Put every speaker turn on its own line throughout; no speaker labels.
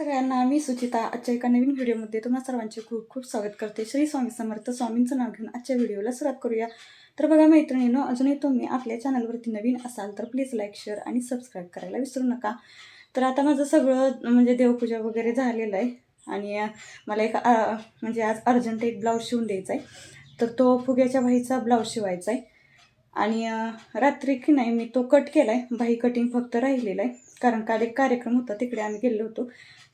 सगळ्यांना मी सुचिता आजच्या एका नवीन व्हिडिओमध्ये तुम्हाला सर्वांचे खूप खूप स्वागत करते. श्री स्वामी समर्थ स्वामींचं नाव घेऊन आजच्या व्हिडिओला सुरुवात करूया. तर बघा मैत्रिणीनं अजूनही तुम्ही आपल्या चॅनलवरती नवीन असाल तर प्लीज लाईक शेअर आणि सबस्क्राईब करायला विसरू नका. तर आता माझं सगळं म्हणजे देवपूजा वगैरे झालेलं आहे आणि मला एक म्हणजे आज अर्जंट एक ब्लाऊज शिवून द्यायचा आहे तर तो फुग्याच्या बाईचा ब्लाऊज शिवायचा आहे आणि रात्री की नाही मी तो कट केला आहे बाई कटिंग फक्त राहिलेला आहे. कारण काल एक कार्यक्रम होता तिकडे आम्ही गेलो होतो.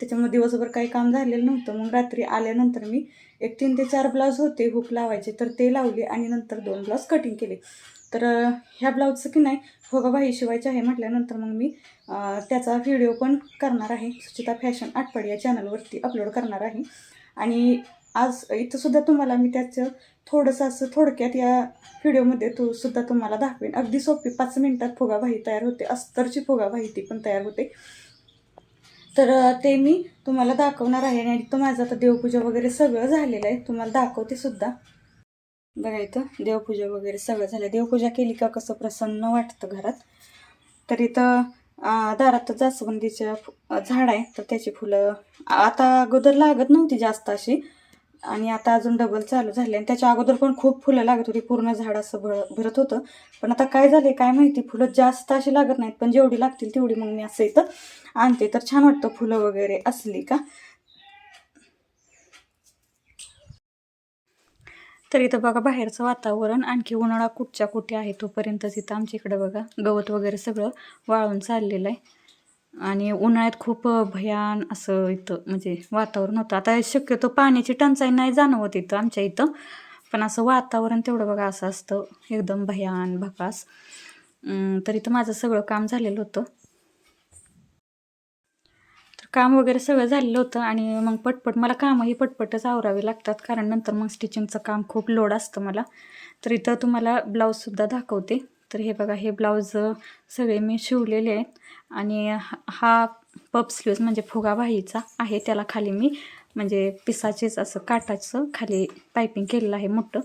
त्याच्यामुळे दिवसभर काही काम झालेलं नव्हतं. मग रात्री आल्यानंतर मी एक तीन ते चार ब्लाऊज होते हुक लावायचे तर ते लावले आणि नंतर दोन ब्लाऊज कटिंग केले. तर ह्या ब्लाऊजचं की नाही फोगा बाही शिवायचे आहे म्हटल्यानंतर मग मी त्याचा व्हिडिओ पण करणार आहे. सुचिता फॅशन आठवडी या चॅनलवरती अपलोड करणार आहे. आणि आज इथंसुद्धा तुम्हाला मी त्याचं थोडंसं असं थोडक्यात या व्हिडिओमध्ये तू सुद्धा तुम्हाला दाखवेन. अगदी सोपी पाच मिनिटात फुगाबाही तयार होते. अस्तरची फुगाबाही ती पण तयार होते. तर ते मी तुम्हाला दाखवणार आहे आणि तो माझं आता देवपूजा वगैरे सगळं झालेलं आहे. तुम्हाला दाखवते सुद्धा. बघा इथं देवपूजा वगैरे सगळं झालं. देवपूजा केली का कसं प्रसन्न वाटतं घरात. तर इथं दारात जास्वंदीचं झाड आहे. तर त्याची फुलं आता अगोदर लागत नव्हती जास्त अशी. आणि आता अजून डबल चालू झाले आणि त्याच्या अगोदर पण खूप फुलं लागत होती. पूर्ण झाड असं भर भरत होतं. पण आता काय झाले काय माहिती? फुलं जास्त अशी लागत नाहीत. पण जेवढी लागतील तेवढी मग मी असं इथं आणते. तर छान वाटतं फुलं वगैरे असली का? तर इथं बघा बाहेरचं वातावरण आणखी उन्हाळा कुठच्या कुठे आहे तोपर्यंतच इथं आमच्या इकडं बघा गवत वगैरे सगळं वाळून चाललेलं आहे. आणि उन्हाळ्यात खूप भयान असं इथं म्हणजे वातावरण होतं. आता शक्यतो पाण्याची टंचाई नाही जाणवत इथं आमच्या इथं. पण असं वातावरण तेवढं बघा असं असतं. एकदम भयान भकास. तर इथं माझं सगळं काम झालेलं होतं. तर काम वगैरे सगळं झालेलं होतं आणि मग पटपट मला कामही पटपटच आवरावे लागतात. कारण नंतर मग स्टिचिंगचं काम खूप लोड असतं मला. तर इथं तुम्हाला ब्लाऊजसुद्धा दाखवते. तर हे बघा हे ब्लाऊज सगळे मी शिवलेले आहेत. आणि हा- पप स्लीव्ज म्हणजे फुगाबाहीचा आहे त्याला खाली मी म्हणजे पिसाचेच असं काटाचं खाली पायपिंग केलेलं आहे मोठं.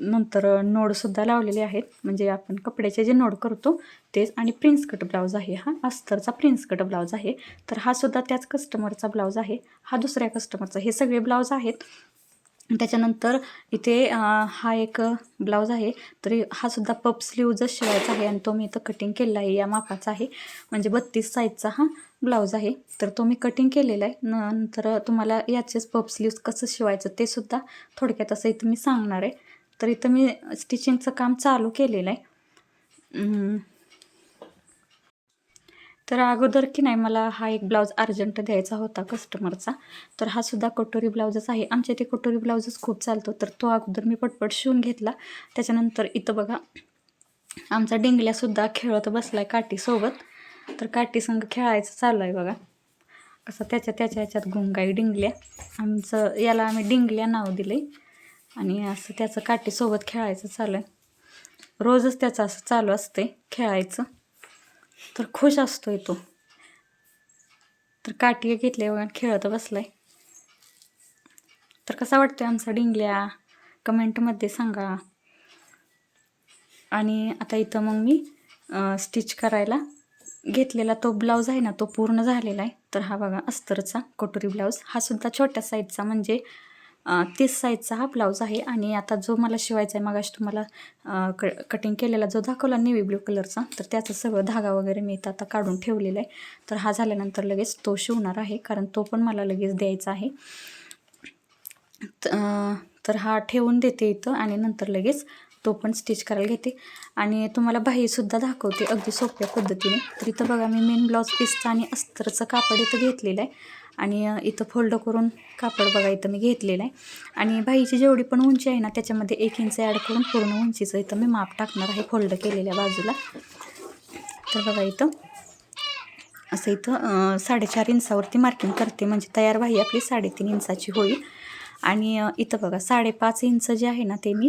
नंतर नोडसुद्धा लावलेले आहेत. म्हणजे आपण कपड्याचे जे नोड करतो तेच आणि प्रिन्स कट ब्लाऊज आहे हा. अस्तरचा प्रिन्स कट ब्लाऊज आहे. तर हा सुद्धा त्याच कस्टमरचा ब्लाऊज आहे. हा दुसऱ्या कस्टमरचा हे सगळे ब्लाऊज आहेत. त्याच्यानंतर इथे हा एक ब्लाऊज आहे. तरी हा सुद्धा पप स्लीवजच शिवायचा आहे आणि तो मी इथं कटिंग केलेला आहे. या मापाचा आहे. म्हणजे बत्तीस साईजचा हा ब्लाऊज आहे. तर तो मी कटिंग केलेला आहे. नंतर तुम्हाला याचेच पप स्लीव्ज कसं शिवायचं ते सुद्धा थोडक्यात असं इथं मी सांगणार आहे. तर इथं मी स्टिचिंगचं काम चालू केलेलं आहे. तर अगोदर की नाही मला हा एक ब्लाऊज अर्जंट द्यायचा होता कस्टमरचा. तर हा सुद्धा कटोरी ब्लाऊजच आहे. आमच्या इथे कटोरी ब्लाऊजच खूप चालतो. तर तो अगोदर मी पटपट शिवून घेतला. त्याच्यानंतर इथं बघा आमचा डिंगल्यासुद्धा खेळत बसला आहे काठीसोबत तर काठी संग खेळायचं चालू आहे बघा. कसं त्याच्या त्याच्या ह्याच्यात गुंगाई डिंगल्या. आमचं याला आम्ही डिंगल्या नाव दिले आणि असं त्याचं काठीसोबत खेळायचं चालू आहे. रोजच त्याचं असं चालू असते खेळायचं. तर खुश असतोय तो. तर काठी घेतले बघा खेळत बसलाय. तर कसा वाटतोय आमचा डिंगल्या? कमेंटमध्ये सांगा. आणि आता इथं मग मी स्टिच करायला घेतलेला तो ब्लाऊज आहे ना तो पूर्ण झालेला आहे. तर हा बघा अस्तरचा कटोरी ब्लाऊज हा सुद्धा छोट्या साईजचा म्हणजे तीस साईजचा हा ब्लाऊज आहे आणि आता जो मला शिवायचा आहे मगाशी तुम्हाला क कटिंग केलेला जो दाखवला नेव्ही ब्ल्यू कलरचा तर त्याचं सगळं धागा वगैरे मी इथं आता काढून ठेवलेला आहे. तर हा झाल्यानंतर लगेच तो शिवणार आहे कारण तो पण मला लगेच द्यायचा आहे. तर हा ठेवून देते इथं आणि नंतर लगेच तो पण स्टिच करायला घेते. आणि तुम्हाला बाहीसुद्धा दाखवते अगदी सोप्या पद्धतीने. तर इथं बघा मी मेन ब्लाऊज पीसचं आणि अस्तरचं कापड इथं घेतलेलं आहे. आणि इथं फोल्ड करून कापड बघा इथं मी घेतलेलं आहे. आणि बाईची जेवढी पण उंची आहे ना त्याच्यामध्ये एक इंच ॲड करून पूर्ण उंचीचं इथं मी माप टाकणार आहे फोल्ड केलेल्या बाजूला. तर बघा इथं असं इथं साडेचार इंचावरती मार्किंग करते. म्हणजे तयार बाही आपली साडेतीन इंचाची होईल. आणि इथं बघा साडेपाच इंच जे आहे ना ते मी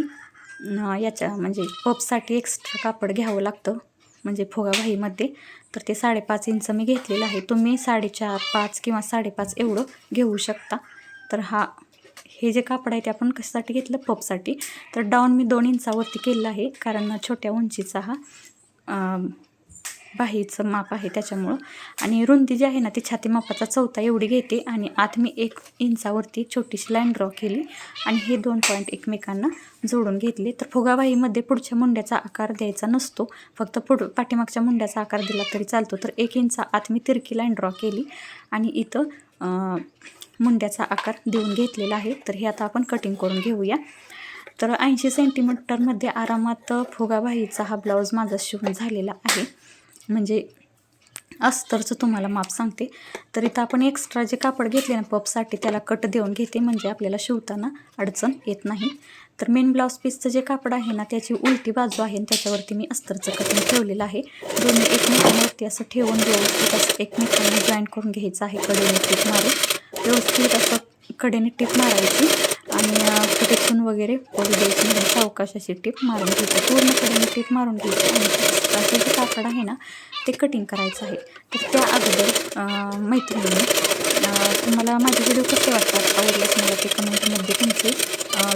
याच्या म्हणजे पपसाठी एक्स्ट्रा कापड घ्यावं लागतं म्हणजे फुगाबाहीमध्ये तर ते साडेपाच इंच मी घेतलेलं आहे. तुम्ही साडेचार पाच किंवा साडेपाच एवढं घेऊ शकता. तर हा हे जे कापड आहे ते आपण कशासाठी घेतलं? पपसाठी तर डाऊन मी दोन इंचावरती केलेलं आहे कारण छोट्या उंचीचा हा बाहीचं माप आहे त्याच्यामुळं. आणि रुंदी जी आहे ना ती छाती मापाचा चौथा एवढी घेते. आणि आत मी एक इंचावरती छोटीशी लाईन ड्रॉ केली. आणि हे दोन पॉईंट एकमेकांना जोडून घेतले. तर फुगाबाहीमध्ये पुढच्या मुंड्याचा आकार द्यायचा नसतो. फक्त पुढ पाठीमागच्या मुंड्याचा आकार दिला तरी चालतो. तर एक इंचा आत मी तिरकी लाईन ड्रॉ केली. आणि इथं मुंड्याचा आकार देऊन घेतलेला आहे. तर हे आता आपण कटिंग करून घेऊया. तर ऐंशी सेंटीमीटरमध्ये आरामात फुगाबाहीचा हा ब्लाऊज माझा शिवून झालेला आहे. म्हणजे अस्तरचं तुम्हाला माप सांगते. तर इथं आपण एक्स्ट्रा जे कापड घेतले ना पपसाठी त्याला कट देऊन घेते म्हणजे आपल्याला शिवताना अडचण येत नाही. तर मेन ब्लाऊज पीसचं जे कापड आहे ना त्याची उलटी बाजू आहे आणि त्याच्यावरती मी अस्तरचं कटिंग ठेवलेलं आहे. दोन्ही एकमेकांवरती असं ठेवून व्यवस्थित असं एकमेकांना जॉईन करून घ्यायचं आहे कडेने टीप मारून. व्यवस्थित असं कडेने टीप मारायची आणि कुठे वगैरे पडू द्यायची म्हणजे सावकाश अशी टीप मारून घ्यायची. पूर्ण कडेने टीप मारून घ्यायची आणि महत्त्वाचं जे कापड आहे ना ते कटिंग करायचं आहे. तर त्या अगोदर अं, मैत्रिणींनी तुम्हाला माझे व्हिडिओ कसे वाटतात? आवडल्यास मला ते कमेंटमध्ये तुमचे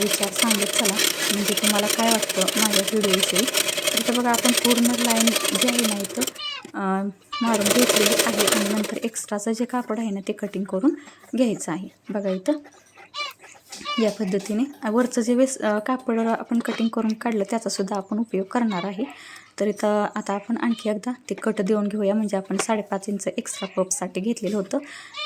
विचार सांगत चला. म्हणजे तुम्हाला काय वाटतं माझ्या व्हिडिओविषयी तर इथं बघा आपण पूर्ण लाईन जे आहे ना इथं मारून घेतलेली आहे. आणि नंतर एक्स्ट्राचं जे कापड आहे ना ते कटिंग करून घ्यायचं आहे. बघा इथं. या पद्धतीने. वरचं जे वेस कापड आपण कटिंग करून काढलं त्याचासुद्धा आपण उपयोग करणार आहे. तर इथं आता आपण आणखी एकदा ते कट देऊन घेऊया. म्हणजे आपण साडेपाच इंच एक्स्ट्रा पपसाठी घेतलेलं होतं.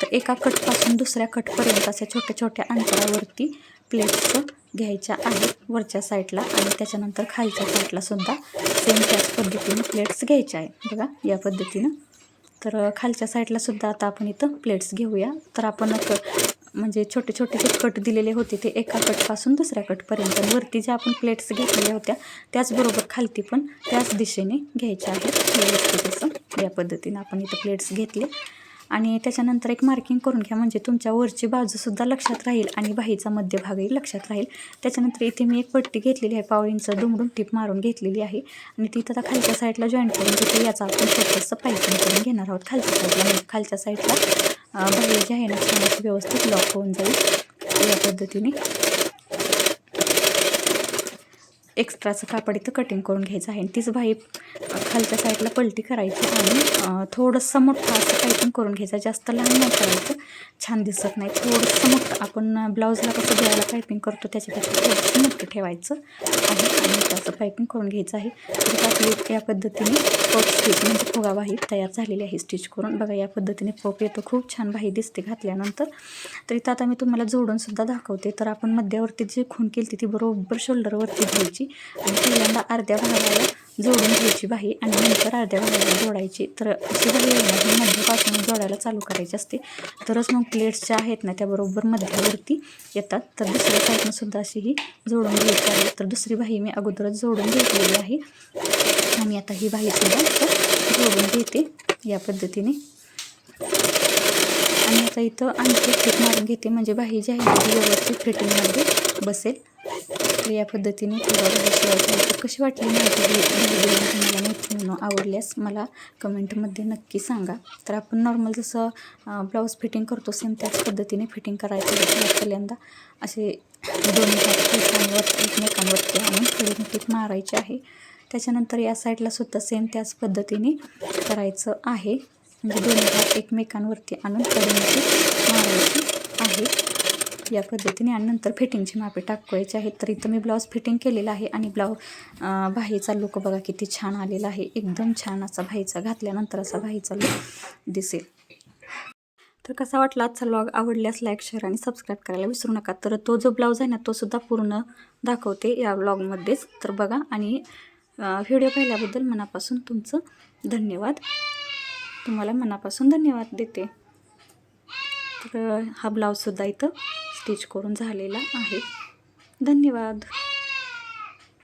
तर एका कटपासून दुसऱ्या कटपर्यंत अशा छोट्या छोट्या अंतरावरती प्लेट्स घ्यायच्या आहेत वरच्या साईडला आणि त्याच्यानंतर खालच्या साईडला सुद्धा सेम त्याच पद्धतीने प्लेट्स घ्यायच्या आहे. बघा या पद्धतीनं. तर खालच्या साईडला सुद्धा आता आपण इथं प्लेट्स घेऊया. तर आपण म्हणजे छोटे छोटे जे कट दिलेले होते ते एका कटपासून दुसऱ्या कटपर्यंत वरती ज्या आपण प्लेट्स घेतलेल्या होत्या त्याचबरोबर खालती पण त्याच दिशेने घ्यायच्या आहेत व्यवस्थित असं या पद्धतीनं आपण इथं प्लेट्स घेतले. आणि त्याच्यानंतर एक मार्किंग करून घ्या म्हणजे तुमच्या वरची बाजूसुद्धा लक्षात राहील आणि बाहीचा मध्यभागही लक्षात राहील. त्याच्यानंतर इथे मी एक पट्टी घेतलेली आहे पावळींचं दुमडून टीप मारून घेतलेली आहे. आणि ती आता खालच्या साईडला जॉईंट करून तिथे याचा आपण छोटंसं पायपिंग करून घेणार आहोत. खालच्या साईडला खालच्या साईडला अं, जी आहे ना छान व्यवस्थित लॉक होऊन जाईल. या पद्धतीने. एक्स्ट्राचं कापड इथं कटिंग करून घ्यायचं आहे. आणि तीच बाही खालच्या साईडला पलटी करायची आणि थोडंसं मोठं असं पायपिंग करून घ्यायचं. जास्त लहान नाही करायचं. छान दिसत नाही. थोडंसं मोठं. आपण ब्लाऊजला कसं द्यायला पायपिंग करतो त्याच्यापेक्षा थोडंसं मोठं ठेवायचं आहे आणि त्याचं पायपिंग करून घ्यायचं आहे. तर आपली या पद्धतीने पप स्टिच म्हणजे फुगा बाही तयार झालेली आहे स्टिच करून. बघा या पद्धतीने पप येतो. खूप छान बाही दिसते घातल्यानंतर. तर इथं आता मी तुम्हाला जोडूनसुद्धा दाखवते. तर आपण मध्यावरती जी खून केली ती बरोबर शोल्डरवरती घ्यायची. आणि पहिल्यांदा अर्ध्या भागाला जोडून घ्यायची बाही आणि नंतर अर्ध्या भागाला जोडायची. तर अशी बाही ही मध्यापासून जोडायला चालू करायची असते. तरच मग प्लेट्स ज्या आहेत ना त्याबरोबर मध्यावरती येतात. तर दुसऱ्या साईडनं सुद्धा अशी ही जोडून घ्यायची आहे. तर दुसरी बाही मी अगोदरच जोडून घेतलेली आहे. आणि आता ही बाही सुद्धा जोडून घेते या पद्धतीने. आणि आता इथं आणखी फिट मारून घेते. म्हणजे बाही जी आहे ती व्यवस्थित फिटिंगमध्ये बसेल. तर या पद्धतीने तुला कशी वाटली माझी ही व्हिडिओ आवडल्यास मला कमेंटमध्ये नक्की सांगा. तर आपण नॉर्मल जसं ब्लाऊज फिटिंग करतो सेम त्याच पद्धतीने फिटिंग करायचं पहिल्यांदा. असे दोन्ही एकमेकांवर एकमेकांवरती आणून थोडी टीप मारायची आहे. त्याच्यानंतर या साईडला सुद्धा सेम त्याच पद्धतीने करायचं आहे. म्हणजे दोन्ही हात एकमेकांवरती आणून कडेने मारायची आहे. या पद्धतीने आणि नंतर फिटिंगची मापे टाकवायची आहेत. तर इथं मी ब्लाऊज फिटिंग केलेला आहे आणि ब्लाऊज भाईचा लुक बघा किती छान आलेला आहे. एकदम छान असा भाईचा घातल्यानंतर असा भाईचा लुक दिसेल. तर कसा वाटला आजचा व्लॉग आवडल्यास लाईक शेअर आणि सबस्क्राईब करायला विसरू नका. तर तो जो ब्लाऊज आहे ना तो सुद्धा पूर्ण दाखवते या व्लॉगमध्येच तर बघा आणि व्हिडिओ पाहिल्याबद्दल मनापासून तुमचं धन्यवाद. तुम्हाला मनापासून धन्यवाद देते. तर हा ब्लाऊजसुद्धा इथं स्टिच करून झालेला आहे. धन्यवाद.